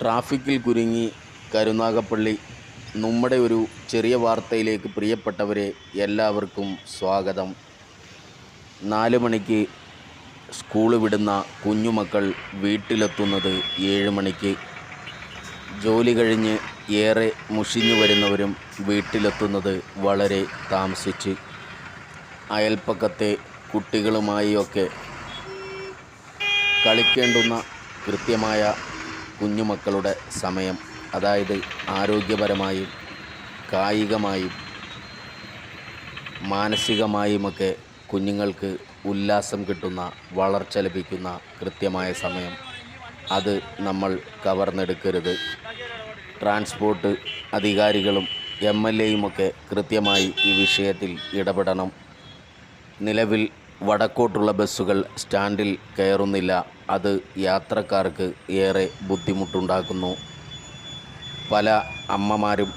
ട്രാഫിക്കിൽ കുരുങ്ങി കരുനാഗപ്പള്ളി. നമ്മുടെ ഒരു ചെറിയ വാർത്തയിലേക്ക് പ്രിയപ്പെട്ടവരെ എല്ലാവർക്കും സ്വാഗതം. നാല് മണിക്ക് സ്കൂൾ വിടുന്ന കുഞ്ഞുമക്കൾ വീട്ടിലെത്തുന്നത് ഏഴ് മണിക്ക്. ജോലി കഴിഞ്ഞ് ഏറെ മുഷിഞ്ഞു വരുന്നവരും വീട്ടിലെത്തുന്നത് വളരെ താമസിച്ച്. അയൽപ്പക്കത്തെ കുട്ടികളുമായൊക്കെ കളിക്കേണ്ടുന്ന കൃത്യമായ കുഞ്ഞുമക്കളുടെ സമയം അതായത് ആരോഗ്യപരമായും കായികമായും മാനസികമായുമൊക്കെ കുഞ്ഞുങ്ങൾക്ക് ഉല്ലാസം കിട്ടുന്ന വളർച്ച ലഭിക്കുന്ന കൃത്യമായ സമയം. അത് നമ്മൾ കവർന്നെടുക്കരുത്. ട്രാൻസ്പോർട്ട് അധികാരികളും എം എൽ എയുമൊക്കെ കൃത്യമായി ഈ വിഷയത്തിൽ ഇടപെടണം. നിലവിൽ വടക്കോട്ടുള്ള ബസ്സുകൾ സ്റ്റാൻഡിൽ കയറുന്നില്ല. അത് യാത്രക്കാർക്ക് ഏറെ ബുദ്ധിമുട്ടുണ്ടാക്കുന്നു. പല അമ്മമാരും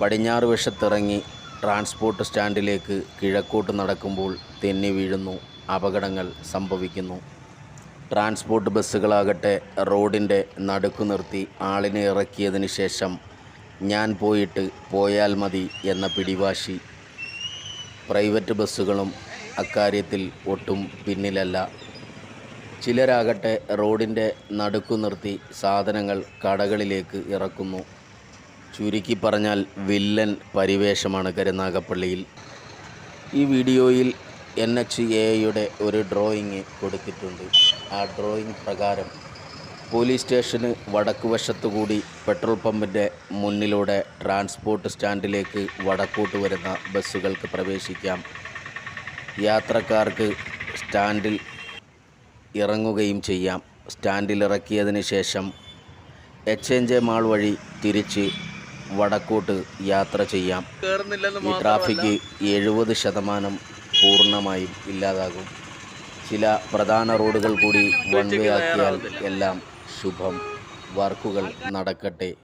പടിഞ്ഞാറ് വശത്തിറങ്ങി ട്രാൻസ്പോർട്ട് സ്റ്റാൻഡിലേക്ക് കിഴക്കോട്ട് നടക്കുമ്പോൾ തെന്നി വീഴുന്നു. അപകടങ്ങൾ സംഭവിക്കുന്നു. ട്രാൻസ്പോർട്ട് ബസ്സുകളാകട്ടെ റോഡിന്റെ നടുക്കു നിർത്തി ആളിനെ ഇറക്കിയതിന് ശേഷം ഞാൻ പോയിട്ട് പോയാൽ മതി എന്ന പിടിവാശി. പ്രൈവറ്റ് ബസ്സുകളും അക്കാര്യത്തിൽ ഒട്ടും പിന്നിലല്ല. ചിലരാകട്ടെ റോഡിന്റെ നടുക്കു നിർത്തി സാധനങ്ങൾ കടകളിലേക്ക് ഇറക്കുന്നു. ചുരുക്കി പറഞ്ഞാൽ വില്ലൻ പരിവേഷമാണ് കരുനാഗപ്പള്ളിയിൽ. ഈ വീഡിയോയിൽ എൻ എച്ച് എയുടെ ഒരു ഡ്രോയിങ് കൊടുത്തിട്ടുണ്ട്. ആ ഡ്രോയിങ് പ്രകാരം പോലീസ് സ്റ്റേഷന് വടക്ക് വശത്തുകൂടി പെട്രോൾ പമ്പിന്റെ മുന്നിലൂടെ ട്രാൻസ്പോർട്ട് സ്റ്റാൻഡിലേക്ക് വടക്കോട്ട് വരുന്ന ബസ്സുകൾക്ക് പ്രവേശിക്കാം. യാത്രക്കാർക്ക് സ്റ്റാൻഡിൽ ഇറങ്ങുകയും ചെയ്യാം. സ്റ്റാൻഡിൽ ഇറക്കിയതിന് ശേഷം എച്ച് എൻ ജെ മാൾ വഴി തിരിച്ച് വടക്കോട്ട് യാത്ര ചെയ്യാം. ഈ ട്രാഫിക് എഴുപത് ശതമാനം പൂർണമായും ഇല്ലാതാകും. ചില പ്രധാന റോഡുകൾ കൂടി വൺ വേ ആക്കിയാൽ എല്ലാം ശുഭം. വർക്കുകൾ നടക്കട്ടെ.